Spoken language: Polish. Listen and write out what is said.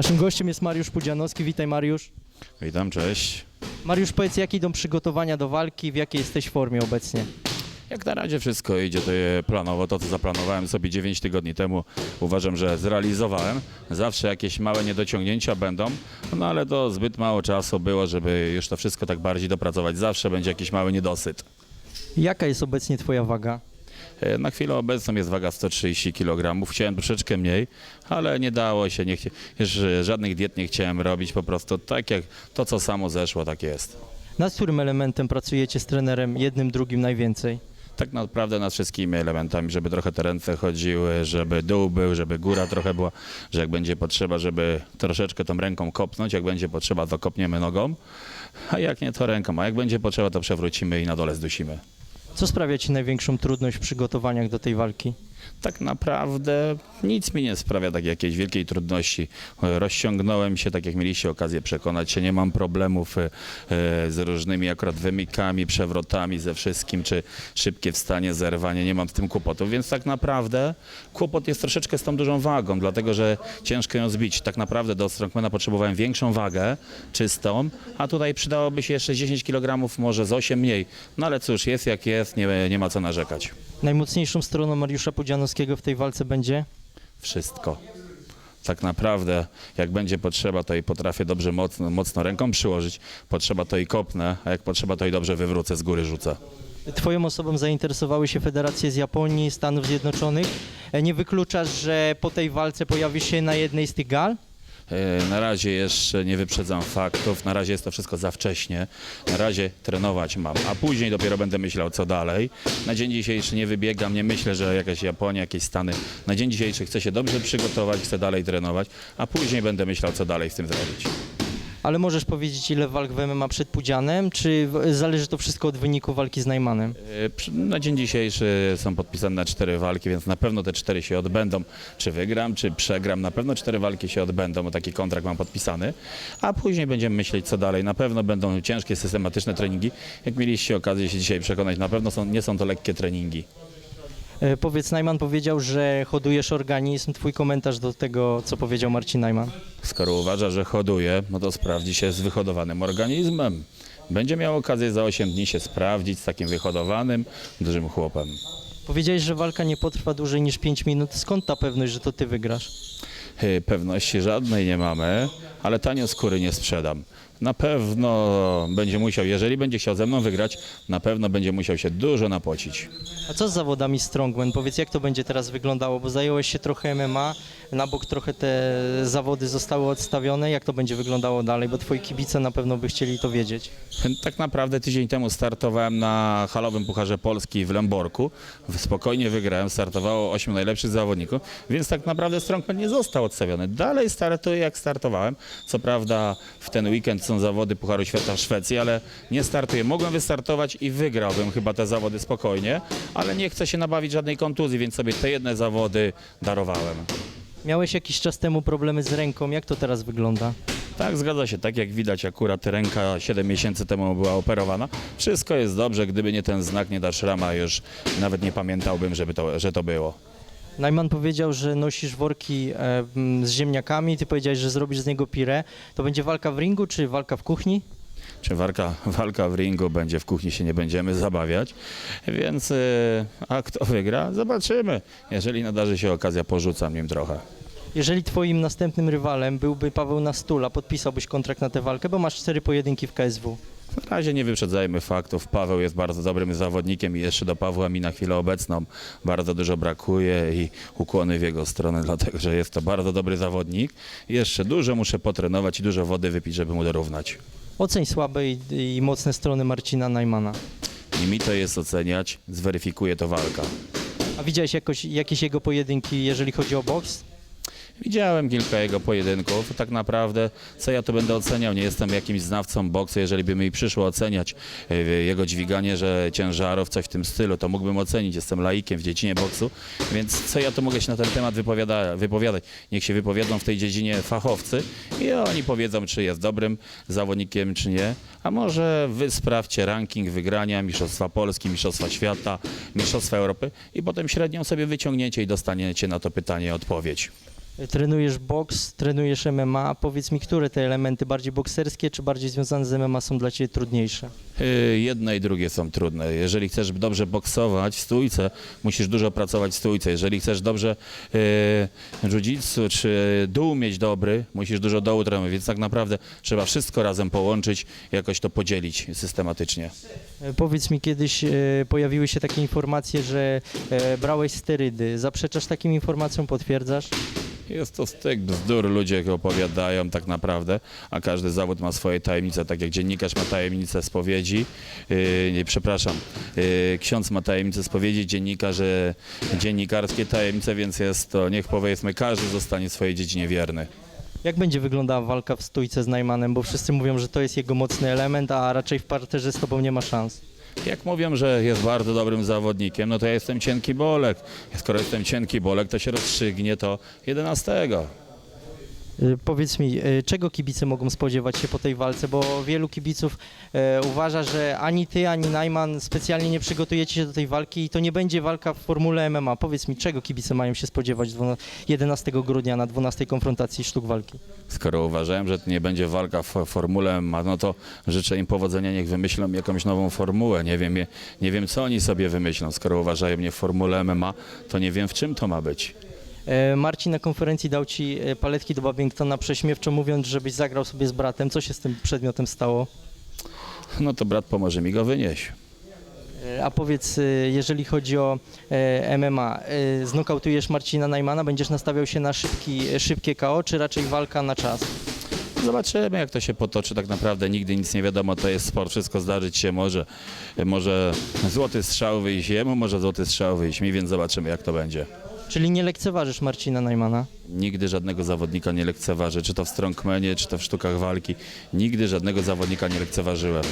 Naszym gościem jest Mariusz Pudzianowski. Witaj Mariusz. Witam, cześć. Mariusz, powiedz, jakie idą przygotowania do walki, w jakiej jesteś formie obecnie? Jak na razie wszystko idzie to je planowo, to co zaplanowałem sobie 9 tygodni temu uważam, że zrealizowałem. Zawsze jakieś małe niedociągnięcia będą, no ale to zbyt mało czasu było, żeby już to wszystko tak bardziej dopracować. Zawsze będzie jakiś mały niedosyt. Jaka jest obecnie twoja waga? E, Na chwilę obecną jest waga 130 kg. Chciałem troszeczkę mniej, ale nie dało się. Nie chci- e, żadnych diet nie chciałem robić, po prostu tak jak to, co samo zeszło, tak jest. Nad którym elementem pracujecie z trenerem, jednym, drugim najwięcej? Tak naprawdę nad wszystkimi elementami, żeby trochę te ręce chodziły, żeby dół był, żeby góra trochę była, że jak będzie potrzeba, żeby troszeczkę tą ręką kopnąć, jak będzie potrzeba, to kopniemy nogą, a jak nie, to ręką, a jak będzie potrzeba, to przewrócimy i na dole zdusimy. Co sprawia ci największą trudność w przygotowaniach do tej walki? Tak naprawdę nic mi nie sprawia tak jakiejś wielkiej trudności. Rozciągnąłem się, tak jak mieliście okazję przekonać się, nie mam problemów e, e, z różnymi akurat wymikami, przewrotami, ze wszystkim, czy szybkie wstanie, zerwanie, nie mam z tym kłopotów, więc tak naprawdę kłopot jest troszeczkę z tą dużą wagą, dlatego że ciężko ją zbić. Tak naprawdę do strongmana potrzebowałem większą wagę, czystą, a tutaj przydałoby się jeszcze 10 kg, może z 8 mniej. No ale cóż, jest jak jest, nie, nie ma co narzekać. Najmocniejszą stroną Mariusza Pudzianowskiego w tej walce będzie? wszystko. Tak naprawdę, jak będzie potrzeba, to i potrafię dobrze mocno, mocno ręką przyłożyć. Potrzeba to i kopnę, a jak potrzeba, to i dobrze wywrócę, z góry rzucę. Twoją osobą zainteresowały się federacje z Japonii, Stanów Zjednoczonych. E, Nie wykluczasz, że po tej walce pojawisz się na jednej z tych gal? E, Na razie jeszcze nie wyprzedzam faktów, na razie jest to wszystko za wcześnie. Na razie trenować mam, a później dopiero będę myślał, co dalej. Na dzień dzisiejszy nie wybiegam, nie myślę, że jakaś Japonia, jakieś Stany. Na dzień dzisiejszy chcę się dobrze przygotować, chcę dalej trenować, a później będę myślał, co dalej z tym zrobić. Ale możesz powiedzieć, ile walk w MMA przed Pudzianem, czy zależy to wszystko od wyniku walki z Najmanem? E, Na dzień dzisiejszy są podpisane cztery walki, więc na pewno te cztery się odbędą. Czy wygram, czy przegram, na pewno cztery walki się odbędą, bo taki kontrakt mam podpisany. A później będziemy myśleć, co dalej. Na pewno będą ciężkie, systematyczne treningi. Jak mieliście okazję się dzisiaj przekonać, na pewno są, nie są to lekkie treningi. E, Powiedz, Najman powiedział, że hodujesz organizm. Twój komentarz do tego, co powiedział Marcin Najman. Skoro uważa, że hoduje, no to sprawdzi się z wyhodowanym organizmem. Będzie miał okazję za 8 dni się sprawdzić z takim wyhodowanym, dużym chłopem. Powiedziałeś, że walka nie potrwa dłużej niż 5 minut. Skąd ta pewność, że to ty wygrasz? Y, Pewności żadnej nie mamy, ale tanio skóry nie sprzedam. Na pewno będzie musiał, jeżeli będzie chciał ze mną wygrać, na pewno będzie musiał się dużo napocić. A co z zawodami Strongman? Powiedz, jak to będzie teraz wyglądało, bo zająłeś się trochę MMA, na bok trochę te zawody zostały odstawione. Jak to będzie wyglądało dalej? Bo twoi kibice na pewno by chcieli to wiedzieć. Tak naprawdę tydzień temu startowałem na halowym Pucharze Polski w Lęborku. Spokojnie wygrałem, startowało 8 najlepszych zawodników, więc tak naprawdę Strongman nie został odstawiony. Dalej startuję jak startowałem. Co prawda w ten weekend są zawody Pucharu Świata w Szwecji, ale nie startuję. Mogłem wystartować i wygrałbym chyba te zawody spokojnie, ale nie chcę się nabawić żadnej kontuzji, więc sobie te jedne zawody darowałem. Miałeś jakiś czas temu problemy z ręką. Jak to teraz wygląda? Tak, zgadza się. Tak jak widać, akurat ręka 7 miesięcy temu była operowana. Wszystko jest dobrze. Gdyby nie ten znak, nie ta szrama, już nawet nie pamiętałbym, żeby to, że to było. Najman powiedział, że nosisz worki e, m, z ziemniakami. Ty powiedziałeś, że zrobisz z niego pire. To będzie walka w ringu, czy walka w kuchni? Czy walka, walka w ringu będzie, w kuchni się nie będziemy zabawiać. Więc, yy, a kto wygra? Zobaczymy. Jeżeli nadarzy się okazja, porzucam nim trochę. Jeżeli twoim następnym rywalem byłby Paweł Nastula, podpisałbyś kontrakt na tę walkę, bo masz cztery pojedynki w KSW. Na razie nie wyprzedzajmy faktów. Paweł jest bardzo dobrym zawodnikiem i jeszcze do Pawła mi na chwilę obecną bardzo dużo brakuje i ukłony w jego stronę, dlatego że jest to bardzo dobry zawodnik. Jeszcze dużo muszę potrenować i dużo wody wypić, żeby mu dorównać. Oceń słabe i, i mocne strony Marcina Najmana. I mi to jest oceniać, zweryfikuje to walka. A widziałeś jakoś, jakieś jego pojedynki, jeżeli chodzi o boks? Widziałem kilka jego pojedynków. Tak naprawdę, co ja tu będę oceniał? Nie jestem jakimś znawcą boksu. Jeżeli by mi przyszło oceniać e, jego dźwiganie, że ciężarów, coś w tym stylu, to mógłbym ocenić. Jestem laikiem w dziedzinie boksu, więc co ja tu mogę się na ten temat wypowiada, wypowiadać? Niech się wypowiedzą w tej dziedzinie fachowcy i oni powiedzą, czy jest dobrym zawodnikiem, czy nie. A może wy sprawdźcie ranking wygrania Mistrzostwa Polski, Mistrzostwa Świata, Mistrzostwa Europy i potem średnią sobie wyciągniecie i dostaniecie na to pytanie odpowiedź. Trenujesz boks, trenujesz MMA. Powiedz mi, które te elementy, bardziej bokserskie czy bardziej związane z MMA są dla Ciebie trudniejsze? Y, Jedne i drugie są trudne. Jeżeli chcesz dobrze boksować w stójce, musisz dużo pracować w stójce. Jeżeli chcesz dobrze y, jiu-jitsu czy dół mieć dobry, musisz dużo dołu trenować, więc tak naprawdę trzeba wszystko razem połączyć, jakoś to podzielić systematycznie. E, Powiedz mi, kiedyś e, pojawiły się takie informacje, że e, brałeś sterydy. Zaprzeczasz takim informacjom, potwierdzasz? Jest to styk bzdur, ludzie opowiadają tak naprawdę, a każdy zawód ma swoje tajemnice, tak jak dziennikarz ma tajemnicę spowiedzi, yy, nie, przepraszam, yy, ksiądz ma tajemnicę spowiedzi, dziennikarz yy, dziennikarskie tajemnice, więc jest to, niech powiedzmy, każdy zostanie swojej dziedzinie wierny. Jak będzie wyglądała walka w stójce z Najmanem? Bo wszyscy mówią, że to jest jego mocny element, a raczej w parterze z Tobą nie ma szans. Jak mówią, że jest bardzo dobrym zawodnikiem, no to ja jestem cienki bolek. Skoro jestem cienki bolek, to się rozstrzygnie to 11. Y, Powiedz mi, y, czego kibice mogą spodziewać się po tej walce, bo wielu kibiców e, uważa, że ani ty, ani Najman specjalnie nie przygotujecie się do tej walki i to nie będzie walka w formule MMA. Powiedz mi, czego kibice mają się spodziewać dwuna- 11 grudnia na 12 konfrontacji sztuk walki? Skoro uważałem, że to nie będzie walka w formule MMA, no to życzę im powodzenia, niech wymyślą jakąś nową formułę. Nie wiem, nie wiem co oni sobie wymyślą. Skoro uważają mnie w formule MMA, to nie wiem w czym to ma być. E, Marcin na konferencji dał ci e, paletki do Babingtona prześmiewczo mówiąc, żebyś zagrał sobie z bratem. Co się z tym przedmiotem stało? No to brat pomoże mi go wynieść. E, A powiedz, jeżeli chodzi o MMA, znokautujesz Marcina Najmana, będziesz nastawiał się na szybki, szybkie KO, czy raczej walka na czas? Zobaczymy, jak to się potoczy. Tak naprawdę nigdy nic nie wiadomo. To jest sport, wszystko zdarzyć się może. Może złoty strzał wyjść jemu, może złoty strzał wyjść mi, więc zobaczymy, jak to będzie. Czyli nie lekceważysz Marcina Najmana? Nigdy żadnego zawodnika nie lekceważę, czy to w strongmanie, czy to w sztukach walki. Nigdy żadnego zawodnika nie lekceważyłem.